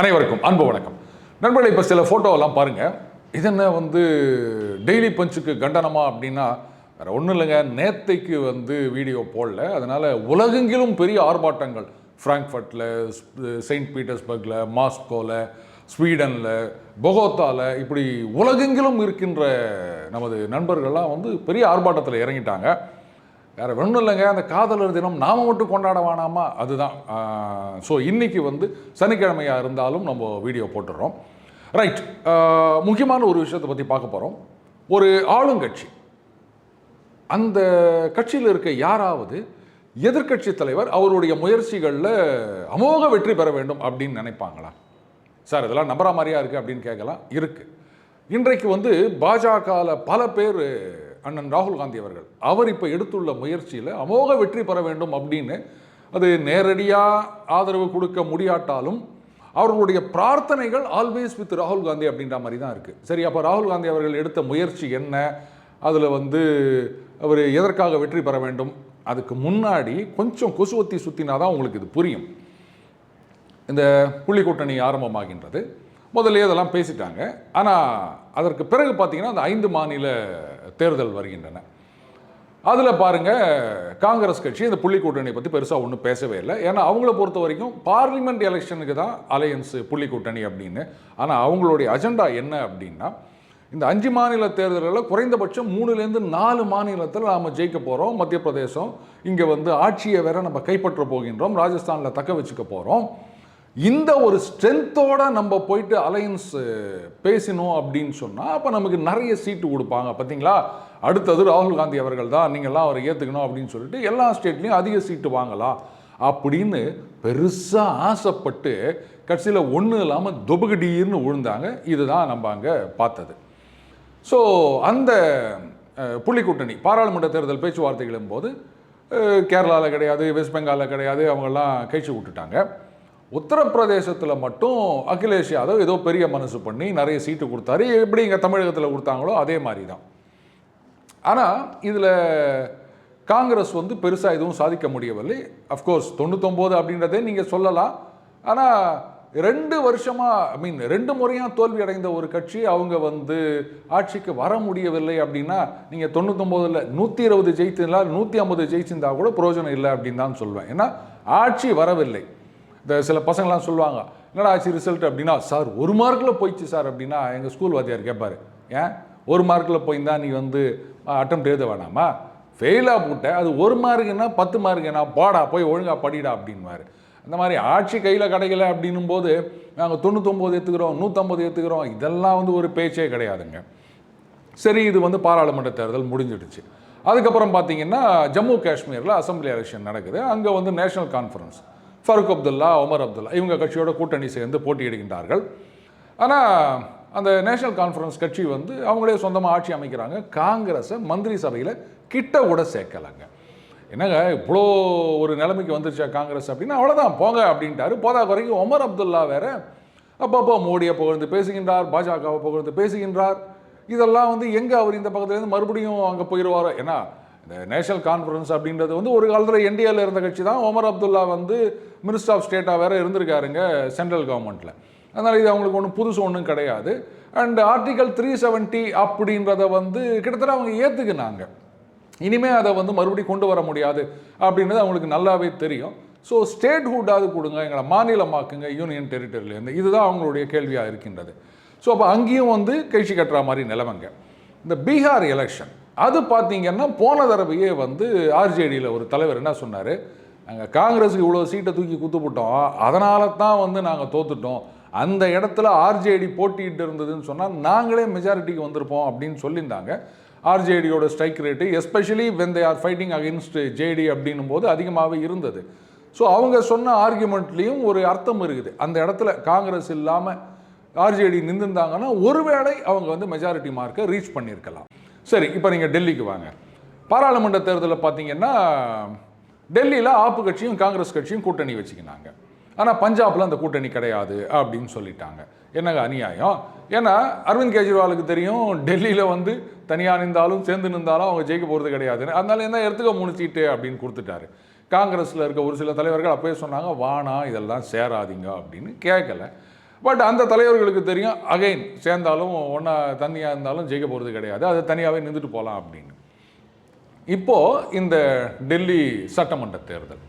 அனைவருக்கும் அன்பு வணக்கம். நண்பர்களே இப்போ சில ஃபோட்டோவெல்லாம் பாருங்கள் இது என்ன வந்து டெய்லி பஞ்சுக்கு கண்டனமா அப்படின்னா வேறு ஒன்றும் இல்லைங்க. நேத்தைக்கு வந்து வீடியோ போடல. அதனால் உலகெங்கிலும் பெரிய ஆர்ப்பாட்டங்கள். ஃப்ராங்க்ஃபர்ட்டில் செயின்ட் பீட்டர்ஸ்பர்கில் மாஸ்கோவில் ஸ்வீடனில் பொகோத்தாவில் இப்படி உலகெங்கிலும் இருக்கின்ற நமது நண்பர்கள்லாம் வந்து பெரிய ஆர்ப்பாட்டத்தில் இறங்கிட்டாங்க. வேறு ஒன்றும் இல்லைங்க. அந்த காதலர் தினம் நாம் மட்டும் கொண்டாட வேணாமா? அதுதான். ஸோ இன்றைக்கி வந்து சனிக்கிழமையாக இருந்தாலும் நம்ம வீடியோ போட்டுடுறோம். ரைட் முக்கியமான ஒரு விஷயத்தை பற்றி பார்க்க போகிறோம் ஒரு ஆளுங்கட்சி. அந்த கட்சியில் இருக்க யாராவது எதிர்க்கட்சி தலைவர் அவருடைய முயற்சிகளில் அமோக வெற்றி பெற வேண்டும் அப்படின்னு நினைப்பாங்களா? சார் இதெல்லாம் நம்புற மாதிரியா இருக்குது அப்படின்னு கேட்கலாம். இருக்குது இன்றைக்கு வந்து பாஜகவில் பல பேர் அண்ணன் ராகுல் காந்தி அவர்கள். அவர் இப்போ எடுத்துள்ள முயற்சியில் அமோக வெற்றி பெற வேண்டும் அப்படின்னு அது நேரடியாக ஆதரவு கொடுக்க முடியாட்டாலும் அவர்களுடைய பிரார்த்தனைகள் ஆல்வேஸ் வித் ராகுல் காந்தி அப்படின்ற மாதிரி தான் இருக்குது சரி அப்போ ராகுல் காந்தி அவர்கள் எடுத்த முயற்சி என்ன? அதில் வந்து அவர் எதற்காக வெற்றி பெற வேண்டும்? அதுக்கு முன்னாடி கொஞ்சம் கொசுவத்தி சுற்றினா தான் உங்களுக்கு இது புரியும். இந்த புள்ளி கூட்டணி ஆரம்பமாகின்றது. முதல்ல இதெல்லாம் பேசிட்டாங்க. ஆனால் அதற்கு பிறகு பார்த்தீங்கன்னா அந்த ஐந்து மாநில தேர்தல் வருகின்றன. அதில் பாருங்கள் காங்கிரஸ் கட்சி இந்த புள்ளி கூட்டணியை பற்றி பெருசாக ஒன்றும் பேசவே இல்லை. ஏன்னா அவங்கள பொறுத்த வரைக்கும் பார்லிமெண்ட் எலெக்ஷனுக்கு தான் அலையன்ஸ் புள்ளி கூட்டணி அப்படின்னு. ஆனால் அவங்களுடைய அஜெண்டா என்ன அப்படின்னா இந்த அஞ்சு மாநில தேர்தல்களில் குறைந்தபட்சம் மூணுலேருந்து நாலு மாநிலத்தில் நாம் ஜெயிக்க போகிறோம் மத்திய பிரதேசம் இங்கே வந்து ஆட்சியை வேற நம்ம கைப்பற்ற போகின்றோம். ராஜஸ்தானில் தக்க வச்சுக்க போகிறோம் இந்த ஒரு ஸ்ட்ரென்த்தோட நம்ம போயிட்டு அலையன்ஸ் பேசினோம் அப்படின்னு சொன்னால் அப்போ நமக்கு நிறைய சீட்டு கொடுப்பாங்க பார்த்தீங்களா அடுத்தது ராகுல் காந்தி அவர்கள் தான் நீங்கள்லாம் அவரை ஏற்றுக்கணும் அப்படின்னு சொல்லிட்டு எல்லா ஸ்டேட்லேயும் அதிக சீட்டு வாங்கலாம் அப்படின்னு பெருசாக ஆசைப்பட்டு கட்சியில் ஒன்றும் இல்லாமல் தொபுகடீர்னு விழுந்தாங்க. இதுதான் நம்ம அங்கே பார்த்தது. ஸோ அந்த புள்ளிக்கூட்டணி புள்ளி கூட்டணி பாராளுமன்ற தேர்தல் பேச்சுவார்த்தைகளும் போது கேரளாவில் கிடையாது வெஸ்ட் பெங்காலில் கிடையாது அவங்கெல்லாம் கழிச்சு விட்டுட்டாங்க. உத்தரப்பிரதேசத்தில் மட்டும் அகிலேஷ் யாதவ் ஏதோ பெரிய மனசு பண்ணி நிறைய சீட்டு கொடுத்தாரு. எப்படி இங்கே தமிழகத்தில் கொடுத்தாங்களோ அதே மாதிரி தான் ஆனால் இதில் காங்கிரஸ் வந்து பெருசாக எதுவும் சாதிக்க முடியவில்லை. அஃப்கோர்ஸ் தொண்ணூத்தொம்போது அப்படின்றதே நீங்கள் சொல்லலாம். ஆனால் ரெண்டு வருஷமாக ஐ மீன் ரெண்டு முறையாக தோல்வி அடைந்த ஒரு கட்சி அவங்க வந்து ஆட்சிக்கு வர முடியவில்லை அப்படின்னா நீங்கள் தொண்ணூத்தொம்போதில் நூற்றி இருபது ஜெயிச்சிருந்தால் நூற்றி ஐம்பது ஜெயிச்சிருந்தா கூட பிரயோஜனம் இல்லை அப்படின்னு தான் சொல்லுவேன் ஏன்னா ஆட்சி வரவில்லை. இந்த சில பசங்களாம் சொல்லுவாங்க என்னடா ஆச்சு ரிசல்ட் அப்படின்னா சார் ஒரு மார்க்கில் போயிடுச்சு சார். அப்படின்னா எங்கள் ஸ்கூல் வாத்தியார் கேட்பார். ஏன்? ஒரு மார்க்கில் போயிருந்தா நீ வந்து அட்டம் எழுத வேணாமா? ஃபெயிலாக போட்டேன் அது ஒரு மார்க்குன்னா பத்து மார்க்குன்னா பாடா போய் ஒழுங்காக படிடா அப்படின்வாரு அந்த மாதிரி ஆட்சி கையில் கிடைக்கல அப்படின்னும் போது நாங்கள் தொண்ணூத்தொம்பது ஏற்றுக்கிறோம் நூற்றம்பது ஏற்றுக்கிறோம் இதெல்லாம் வந்து ஒரு பேச்சே கிடையாதுங்க. சரி இது வந்து பாராளுமன்ற தேர்தல் முடிஞ்சிடுச்சு. அதுக்கப்புறம் பார்த்தீங்கன்னா ஜம்மு காஷ்மீரில் அசம்பிளி எலெக்ஷன் நடக்குது. அங்கே வந்து நேஷனல் கான்ஃபரன்ஸ் ஃபருக் அப்துல்லா ஒமர் அப்துல்லா இவங்க கட்சியோட கூட்டணி சேர்ந்து போட்டியிடுகின்றார்கள். ஆனால் அந்த நேஷனல் கான்ஃபரன்ஸ் கட்சி வந்து அவங்களே சொந்தமாக ஆட்சி அமைக்கிறாங்க. காங்கிரஸை மந்திரி சபையில் கிட்ட கூட சேர்க்கலாங்க. என்னங்க இவ்வளோ ஒரு நிலைமைக்கு வந்துருச்சா காங்கிரஸ் அப்படின்னா அவ்வளோதான் போங்க அப்படின்ட்டாரு. போதா குறைக்கு ஒமர் அப்துல்லா வேற அப்பப்போ மோடியை புகழ்ந்து பேசுகின்றார் பாஜகவை புகழ்ந்து பேசுகின்றார். இதெல்லாம் வந்து எங்கே அவர் இந்த பக்கத்துலேருந்து மறுபடியும் அங்கே போயிடுவாரோ ஏன்னா இந்த நேஷனல் கான்ஃபரன்ஸ் அப்படின்றது வந்து ஒரு காலத்தில் என்டிஏல இருந்த கட்சி தான். ஒமர் அப்துல்லா வந்து மினிஸ்டர் ஆஃப் ஸ்டேட்டாக வேறு இருந்திருக்காருங்க சென்ட்ரல் கவர்மெண்ட்டில் அதனால் இது அவங்களுக்கு ஒன்றும் புதுசு ஒன்றும் கிடையாது. அண்ட் ஆர்டிகல் த்ரீ செவன்ட்டி அப்படின்றத வந்து கிட்டத்தட்ட அவங்க ஏற்றுக்குனாங்க இனிமேல் அதை வந்து மறுபடியும் கொண்டு வர முடியாது அப்படின்றது அவங்களுக்கு நல்லாவே தெரியும். ஸோ ஸ்டேட் ஹுட்டாவது கொடுங்க எங்களை மாநிலமாக்குங்க யூனியன் டெரிட்டரியிலேருந்து இதுதான் அவங்களுடைய கேள்வியாக இருக்கின்றது. ஸோ அப்போ அங்கேயும் வந்து கழிச்சு கட்டுற மாதிரி நிலவங்க இந்த பீகார் எலெக்ஷன் அது பார்த்தீங்கன்னா போன தடவையே வந்து ஆர்ஜேடியில் ஒரு தலைவர் என்ன சொன்னார்? நாங்கள் காங்கிரஸுக்கு இவ்வளோ சீட்டை தூக்கி குத்துப்பட்டோம் அதனால தான் வந்து நாங்கள் தோத்துட்டோம். அந்த இடத்துல ஆர்ஜேடி போட்டிகிட்டு இருந்ததுன்னு சொன்னால் நாங்களே மெஜாரிட்டிக்கு வந்திருப்போம் அப்படின்னு சொல்லியிருந்தாங்க. ஆர்ஜேடியோட strike rate especially when they are fighting against JD அப்படின்னும் போது அதிகமாகவே இருந்தது. ஸோ அவங்க சொன்ன ஆர்கியூமெண்ட்லேயும் ஒரு அர்த்தம் இருக்குது. அந்த இடத்துல காங்கிரஸ் இல்லாமல் ஆர்ஜேடி நின்றுருந்தாங்கன்னா ஒருவேளை அவங்க வந்து மெஜாரிட்டி மார்க்கை ரீச் பண்ணியிருக்கலாம். சரி இப்போ நீங்கள் டெல்லிக்கு வாங்க. பாராளுமன்ற தேர்தலில் பார்த்தீங்கன்னா டெல்லியில் ஆப்பு கட்சியும் காங்கிரஸ் கட்சியும் கூட்டணி வச்சுக்கினாங்க. ஆனால் பஞ்சாபில் அந்த கூட்டணி கிடையாது அப்படின்னு சொல்லிட்டாங்க. என்னங்க அநியாயம்? ஏன்னா அரவிந்த் கெஜ்ரிவாலுக்கு தெரியும் டெல்லியில் வந்து தனியாக நின்றாலும் சேர்ந்து நின்றாலும் அவங்க ஜெயிக்க போகிறது கிடையாதுன்னு அதனால என்ன எடுத்துக்க மூணு சீட்டு அப்படின்னு கொடுத்துட்டாரு. காங்கிரஸில் இருக்க ஒரு சில தலைவர்கள் அப்போயே சொன்னாங்க வானா இதெல்லாம் சேராதீங்க அப்படின்னு கேட்கல. பட் அந்த தலைவர்களுக்கு தெரியும் அகைன் சேர்ந்தாலும் ஒன்றா தனியாக இருந்தாலும் ஜெயிக்க போகிறது கிடையாது. அதை தனியாகவே நின்றுட்டு போகலாம் அப்படின்னு. இப்போது இந்த டெல்லி சட்டமன்ற தேர்தல்.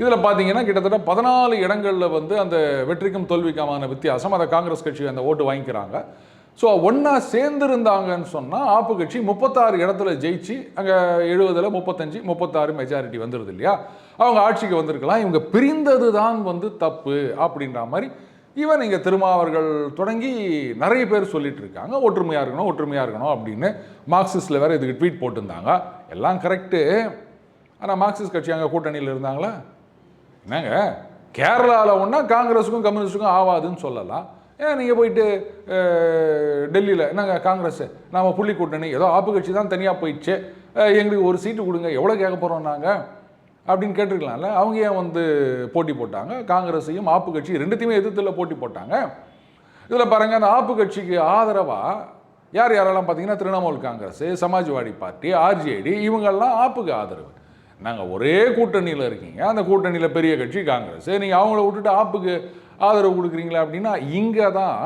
இதில் பார்த்தீங்கன்னா கிட்டத்தட்ட பதினாலு இடங்களில் வந்து அந்த வெற்றிக்கும் தோல்விக்குமான வித்தியாசம் அதை காங்கிரஸ் கட்சி அந்த ஓட்டு வாங்கிக்கிறாங்க. ஸோ ஒன்றா சேர்ந்துருந்தாங்கன்னு சொன்னால் ஆப்பு கட்சி முப்பத்தாறு இடத்துல ஜெயிச்சு அங்கே எழுபதில் முப்பத்தஞ்சு முப்பத்தாறு மெஜாரிட்டி வந்துடுது இல்லையா? அவங்க ஆட்சிக்கு வந்திருக்கலாம் இவங்க பிரிந்தது தான் வந்து தப்பு அப்படின்ற மாதிரி ஈவன் இங்கே திருமாவர்கள் தொடங்கி நிறைய பேர் சொல்லிட்டு இருக்காங்க ஒற்றுமையாக இருக்கணும் ஒற்றுமையாக இருக்கணும் அப்படின்னு மார்க்சிஸ்டில் வேறு இதுக்கு ட்வீட் போட்டிருந்தாங்க. எல்லாம் கரெக்டு ஆனால் மார்க்சிஸ்ட் கட்சி அங்கே கூட்டணியில் இருந்தாங்களா? என்னங்க? கேரளாவில் ஒன்றா காங்கிரஸுக்கும் கம்யூனிஸ்ட்டுக்கும் ஆகாதுன்னு சொல்லலாம். ஏன் நீங்கள் போயிட்டு டெல்லியில் என்னங்க காங்கிரஸ்? நாம் புள்ளி கூட்டணி ஏதோ ஆப்பு கட்சி தான் தனியாக போயிடுச்சு. எங்களுக்கு ஒரு சீட்டு கொடுங்க. எவ்வளோ கேட்க போகிறோம் நாங்கள் அப்படின்னு கேட்டிருக்கலாம்ல. அவங்க ஏன் வந்து போட்டி போட்டாங்க? காங்கிரஸையும் ஆப்பு கட்சி ரெண்டுத்தையுமே எதிர்த்துல போட்டி போட்டாங்க. இதில் பாருங்கள் அந்த ஆப்பு கட்சிக்கு ஆதரவாக யார் யாரெல்லாம் பார்த்தீங்கன்னா திரிணாமுல் காங்கிரஸ் சமாஜ்வாடி பார்ட்டி ஆர்ஜேடி இவங்கெல்லாம் ஆப்புக்கு ஆதரவு. நாங்கள் ஒரே கூட்டணியில் இருக்கீங்க. அந்த கூட்டணியில் பெரிய கட்சி காங்கிரஸ். நீங்கள் அவங்கள விட்டுட்டு ஆப்புக்கு ஆதரவு கொடுக்குறீங்களா அப்படின்னா இங்கே தான்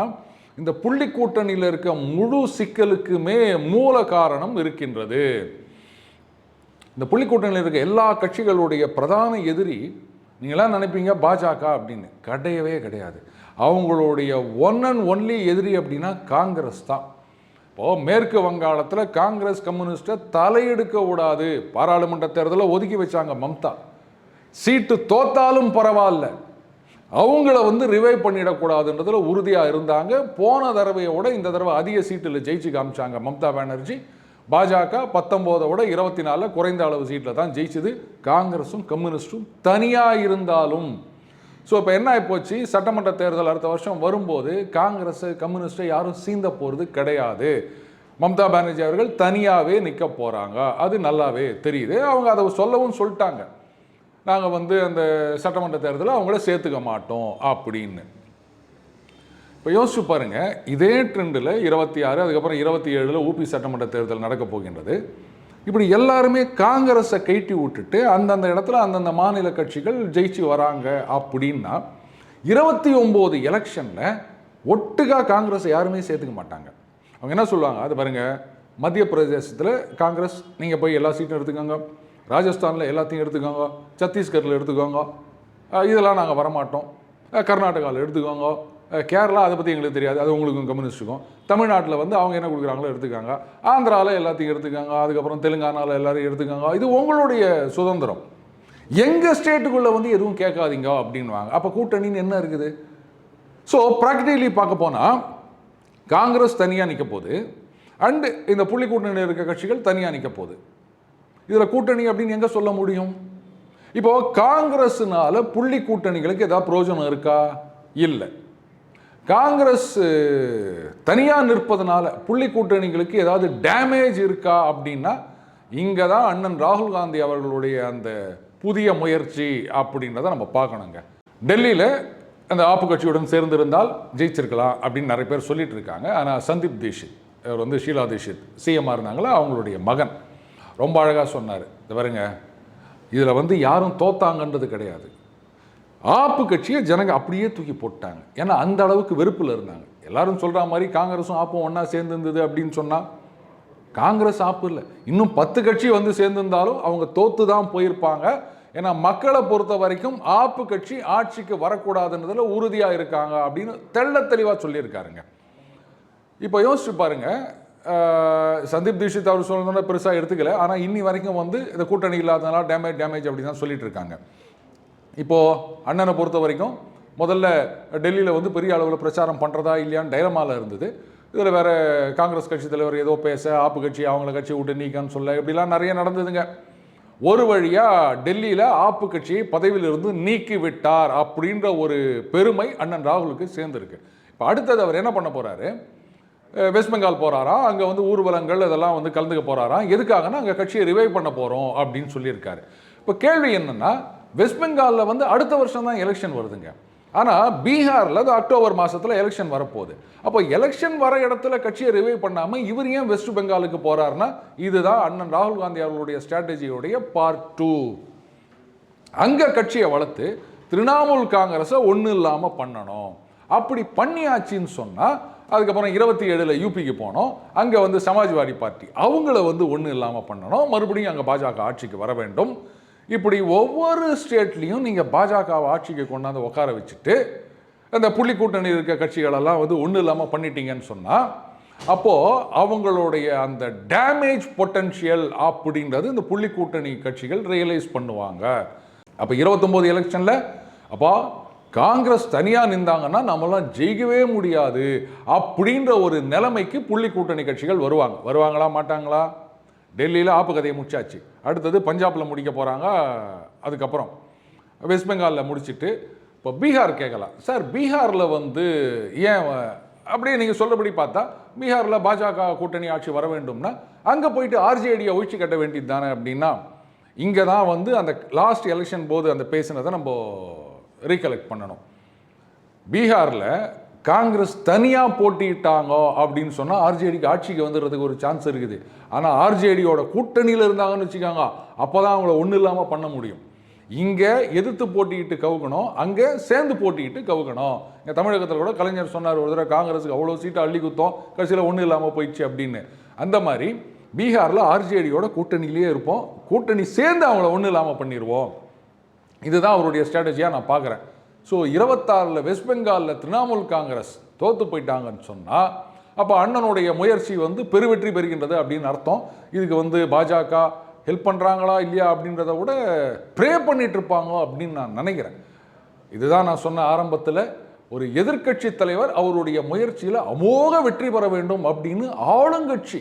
இந்த புள்ளி கூட்டணியில் இருக்க முழு சிக்கலுக்குமே மூல காரணம் இருக்கின்றது. இந்த புள்ளி கூட்டணியில் இருக்க எல்லா கட்சிகளுடைய பிரதான எதிரி நீங்களாம் நினைப்பீங்க பாஜக அப்படின்னு. கிடையவே கிடையாது. அவங்களுடைய ஒன் அண்ட் ஒன்லி எதிரி அப்படின்னா காங்கிரஸ் தான். இப்போது மேற்கு வங்காளத்தில் காங்கிரஸ் கம்யூனிஸ்ட்டை தலையெடுக்க கூடாது. பாராளுமன்ற தேர்தலில் ஒதுக்கி வச்சாங்க மம்தா. சீட்டு தோத்தாலும் பரவாயில்ல. அவங்கள வந்து ரிவைவ் பண்ணிடக்கூடாதுன்றதில் உறுதியாக இருந்தாங்க. போன தடவையோட இந்த தடவை அதிக சீட்டில் ஜெயிச்சு காமிச்சாங்க மம்தா பானர்ஜி. பாஜக பத்தொம்போதை விட இருபத்தி நாலில் குறைந்த அளவு சீட்டில் தான் ஜெயிச்சது. காங்கிரஸும் கம்யூனிஸ்டும் தனியாக இருந்தாலும். ஸோ இப்போ என்ன ஆகிப்போச்சு சட்டமன்ற தேர்தல் அடுத்த வருஷம் வரும்போது காங்கிரஸ் கம்யூனிஸ்ட்டை யாரும் சீந்த போகிறது கிடையாது. மம்தா பானர்ஜி அவர்கள் தனியாகவே நிற்க போகிறாங்க அது நல்லாவே தெரியுது. அவங்க அதை சொல்லவும் சொல்லிட்டாங்க. நாங்கள் வந்து அந்த சட்டமன்ற தேர்தலில் அவங்கள சேர்த்துக்க மாட்டோம் அப்படின்னு. இப்போ யோசிச்சு பாருங்கள் இதே ட்ரெண்டில் இருபத்தி ஆறு அதுக்கப்புறம் இருபத்தி ஏழில் ஊபி சட்டமன்ற தேர்தல் நடக்க போகின்றது. இப்படி எல்லாருமே காங்கிரஸை கைட்டி விட்டுட்டு அந்தந்த இடத்துல அந்தந்த மாநில கட்சிகள் ஜெயிச்சு வராங்க அப்படின்னா இருபத்தி ஒம்பது எலெக்ஷனில் ஒட்டுக்கா காங்கிரஸை யாருமே சேர்த்துக்க மாட்டாங்க. அவங்க என்ன சொல்லுவாங்க? அது பாருங்கள் மத்திய பிரதேசத்தில் காங்கிரஸ் நீங்கள் போய் எல்லா சீட்டும் எடுத்துக்கோங்க. ராஜஸ்தானில் எல்லாத்தையும் எடுத்துக்கோங்க. சத்தீஸ்கரில் எடுத்துக்கோங்க. இதெல்லாம் நாங்கள் வரமாட்டோம். கர்நாடகாவில் எடுத்துக்கோங்க. கேரளா அதை பற்றி எங்களுக்கு தெரியாது. அது உங்களுக்கும் கம்யூனிஸ்ட்டுக்கும் தமிழ்நாட்டில் வந்து அவங்க என்ன கொடுக்குறாங்களோ எடுத்துக்காங்க. ஆந்திராவில் எல்லாத்தையும் எடுத்துக்காங்க. அதுக்கப்புறம் தெலுங்கானாவில் எல்லாரையும் எடுத்துக்காங்க. இது உங்களுடைய சுதந்திரம். எங்கள் ஸ்டேட்டுக்குள்ளே வந்து எதுவும் கேட்காதீங்க அப்படின்வாங்க அப்போ கூட்டணின்னு என்ன இருக்குது? ஸோ ப்ராக்டிகலி பார்க்க போனால் காங்கிரஸ் தனியாக நிற்க போகுது. அண்டு இந்த புள்ளி கூட்டணியில் இருக்க கட்சிகள் தனியாக நிற்க போகுது. இதில் கூட்டணி அப்படின்னு எங்கே சொல்ல முடியும்? இப்போது காங்கிரஸ்னால புள்ளி கூட்டணிகளுக்கு ஏதாவது பிரயோஜனம் இருக்கா? இல்லை. காங்கிரஸ் தனியாக நிற்பதனால புள்ளி கூட்டணிகளுக்கு ஏதாவது டேமேஜ் இருக்கா அப்படின்னா இங்கே தான் அண்ணன் ராகுல் காந்தி அவர்களுடைய அந்த புதிய முயற்சி அப்படின்றத நம்ம பார்க்கணுங்க. டெல்லியில் அந்த ஆப்பு கட்சியுடன் சேர்ந்திருந்தால் ஜெயிச்சிருக்கலாம் அப்படின்னு நிறைய பேர் சொல்லிட்டு இருக்காங்க. ஆனால் சந்தீப் தீஷித் அவர் வந்து ஷீலா தீஷித் சிஎம்மாக இருந்தாங்களா? அவங்களுடைய மகன். ரொம்ப அழகாக சொன்னார். இது பாருங்க இதில் வந்து யாரும் தோத்தாங்கன்றது கிடையாது. ஆப்பு கட்சியை ஜனங்க அப்படியே தூக்கி போட்டாங்க. ஏன்னா அந்த அளவுக்கு வெறுப்பில் இருந்தாங்க. எல்லாரும் சொல்கிற மாதிரி காங்கிரஸும் ஆப்பும் ஒன்றா சேர்ந்துருந்தது அப்படின்னு சொன்னால் காங்கிரஸ் ஆப்பு இல்லை. இன்னும் பத்து கட்சி வந்து சேர்ந்திருந்தாலும் அவங்க தோத்து தான் போயிருப்பாங்க. ஏன்னா மக்களை பொறுத்த வரைக்கும் ஆப்பு கட்சி ஆட்சிக்கு வரக்கூடாதுன்றதில் உறுதியாக இருக்காங்க அப்படின்னு தெள்ள தெளிவாக சொல்லியிருக்காருங்க. இப்போ யோசிச்சு பாருங்க. சந்தீப் தீஷித் அவர் சொல்லணும்னா பெருசாக எடுத்துக்கல. ஆனால் இன்னி வரைக்கும் வந்து இந்த கூட்டணி இல்லாதனால டேமேஜ் டேமேஜ் அப்படி தான் சொல்லிட்டு இருக்காங்க. இப்போது அண்ணனை பொறுத்த வரைக்கும் முதல்ல டெல்லியில் வந்து பெரிய அளவில் பிரச்சாரம் பண்ணுறதா இல்லையான்னு டைலமாவில் இருந்தது. இதில் வேறு காங்கிரஸ் கட்சி தலைவர் ஏதோ பேச ஆப்பு கட்சி அவங்கள கட்சி விட்டு நீக்கான்னு சொல்ல இப்படிலாம் நிறைய நடந்ததுங்க. ஒரு வழியாக டெல்லியில் ஆப்பு கட்சியை பதவியிலிருந்து நீக்கி விட்டார் அப்படின்ற ஒரு பெருமை அண்ணன் ராகுலுக்கு சேர்ந்துருக்கு. இப்போ அடுத்தது அவர் என்ன பண்ண போகிறாரு வெஸ்ட் பெங்கால் போகிறாராம் அங்கே வந்து ஊர்வலங்கள் இதெல்லாம் வந்து கலந்துக்க போகிறாராம் எதுக்காகனா அங்கே கட்சியை ரிவைவ் பண்ண போகிறோம் அப்படின்னு சொல்லியிருக்காரு. இப்போ கேள்வி என்னென்னா வெஸ்ட் பெங்காலில் வந்து அடுத்த வருஷம் தான் எலெக்ஷன் வருதுங்க. ஆனால் பீகாரில் அது அக்டோபர் மாதத்தில் எலெக்ஷன் வரப்போகுது. அப்போ எலெக்ஷன் வர இடத்துல கட்சியை ரிவைவ் பண்ணாமல் இவர் ஏன் வெஸ்ட் பெங்காலுக்கு போகிறாருன்னா இதுதான் அண்ணன் ராகுல் காந்தி அவர்களுடைய ஸ்ட்ராட்டஜியோடைய பார்ட் டூ அங்கே கட்சியை வளர்த்து திரிணாமுல் காங்கிரஸை ஒன்றும் இல்லாமல் பண்ணணும். அப்படி பண்ணியாச்சுன்னு சொன்னால் அதுக்கப்புறம் இருபத்தி ஏழில் யூபிக்கு போனோம். அங்கே வந்து சமாஜ்வாடி பார்ட்டி அவங்கள வந்து ஒன்றும் இல்லாமல் பண்ணணும். மறுபடியும் அங்கே பாஜக ஆட்சிக்கு வர வேண்டும். இப்படி ஒவ்வொரு ஸ்டேட்லேயும் நீங்கள் பாஜகவை ஆட்சிக்கு கொண்டாந்து உட்கார வச்சுட்டு அந்த புள்ளி கூட்டணி இருக்க கட்சிகளெல்லாம் வந்து ஒன்றும் இல்லாமல் பண்ணிட்டீங்கன்னு சொன்னால் அப்போது அவங்களுடைய அந்த டேமேஜ் பொட்டன்ஷியல் அப்படின்றது இந்த புள்ளி கூட்டணி கட்சிகள் ரியலைஸ் பண்ணுவாங்க. அப்போ இருபத்தொம்போது எலெக்ஷனில் அப்போ காங்கிரஸ் தனியாக நின்றாங்கன்னா நம்மளாம் ஜெயிக்கவே முடியாது அப்படின்ற ஒரு நிலைமைக்கு புள்ளி கூட்டணி கட்சிகள் வருவாங்க. வருவாங்களா மாட்டாங்களா? டெல்லியில் ஆப்பு கதையை முடிச்சாச்சு. அடுத்தது பஞ்சாபில் முடிக்க போகிறாங்க அதுக்கப்புறம் வெஸ்ட் பெங்காலில் முடிச்சுட்டு இப்போ பீகார் கேட்கலாம் சார் பீகாரில் வந்து ஏன் அப்படியே நீங்கள் சொல்லபடி பார்த்தா பீகாரில் பாஜக கூட்டணி ஆட்சி வர வேண்டும்னா அங்கே போயிட்டு ஆர்ஜேடியை ஒழிச்சு கட்ட வேண்டியது தானே அப்படின்னா இங்கே தான் வந்து அந்த லாஸ்ட் எலெக்ஷன் போது அந்த பேசினதை நம்ம ரீகலெக்ட் பண்ணணும். பீகாரில் காங்கிரஸ் தனியாக போட்டிட்டாங்க அப்படின்னு சொன்னால் ஆர்ஜேடிக்கு ஆட்சிக்கு வந்துடுறதுக்கு ஒரு சான்ஸ் இருக்குது. ஆனால் ஆர்ஜேடியோட கூட்டணியில் இருந்தாங்கன்னு வச்சுக்காங்க. அப்போ தான் அவங்கள ஒன்றும் இல்லாமல் பண்ண முடியும். இங்கே எதிர்த்து போட்டிக்கிட்டு கவுக்கணும் அங்கே சேர்ந்து போட்டிக்கிட்டு கவுக்கணும். இங்கே தமிழகத்தில் கூட கலைஞர் சொன்னார் ஒரு தடவை காங்கிரஸுக்கு அவ்வளோ சீட்டை அள்ளி குத்தோம் கடைசியில் ஒன்றும் இல்லாமல் போயிடுச்சு அப்படின்னு. அந்த மாதிரி பீகாரில் ஆர்ஜேடியோட கூட்டணியிலேயே இருப்போம். கூட்டணி சேர்ந்து அவங்கள ஒன்றும் இல்லாமல் பண்ணிடுவோம் இதுதான் அவருடைய ஸ்ட்ராட்டஜியாக நான் பார்க்குறேன். ஸோ இருபத்தாறில் வெஸ்ட் பெங்காலில் திரிணாமுல் காங்கிரஸ் தோற்று போயிட்டாங்கன்னு சொன்னால் அப்போ அண்ணனுடைய முயற்சி வந்து பெருவெற்றி பெறுகின்றது அப்படின்னு அர்த்தம். இதுக்கு வந்து பாஜக ஹெல்ப் பண்ணுறாங்களா இல்லையா அப்படின்றத விட ப்ரே பண்ணிட்டு இருப்பாங்க அப்படின்னு நான் நினைக்கிறேன். இதுதான் நான் சொன்ன ஆரம்பத்தில் ஒரு எதிர்க்கட்சி தலைவர் அவருடைய முயற்சியில் அமோக வெற்றி பெற வேண்டும் அப்படின்னு ஆளுங்கட்சி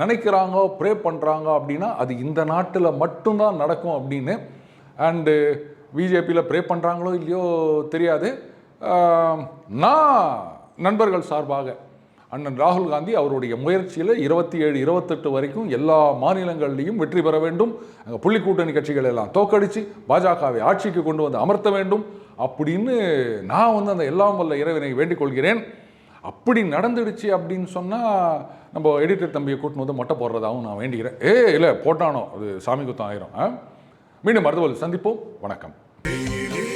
நினைக்கிறாங்க ப்ரே பண்ணுறாங்க அப்படின்னா அது இந்த நாட்டில் மட்டும்தான் நடக்கும் அப்படின்னு. அண்டு பிஜேபியில் ப்ரே பண்ணுறாங்களோ இல்லையோ தெரியாது. நான் நண்பர்கள் சார்பாக அண்ணன் ராகுல் காந்தி அவருடைய முயற்சியில் இருபத்தி ஏழு இருபத்தெட்டு வரைக்கும் எல்லா மாநிலங்கள்லையும் வெற்றி பெற வேண்டும். அங்கே புள்ளி கூட்டணி கட்சிகள் எல்லாம் தோக்கடித்து பாஜகவை ஆட்சிக்கு கொண்டு வந்து அமர்த்த வேண்டும். அப்படின்னு நான் வந்து அந்த எல்லாம் வல்ல இறைவனை வேண்டிக் கொள்கிறேன். அப்படி நடந்துடுச்சு அப்படின்னு சொன்னால் நம்ம எடிட்டர் தம்பியை கூட்டின்னு வந்து மொட்டை போடுறதாகவும் நான் வேண்டிக்கிறேன். ஏ இல்லை போட்டானோ? அது சாமி குத்தம் ஆயிரும். ஆ? மீண்டும் மருதவல் சந்திப்போம். வணக்கம். Ele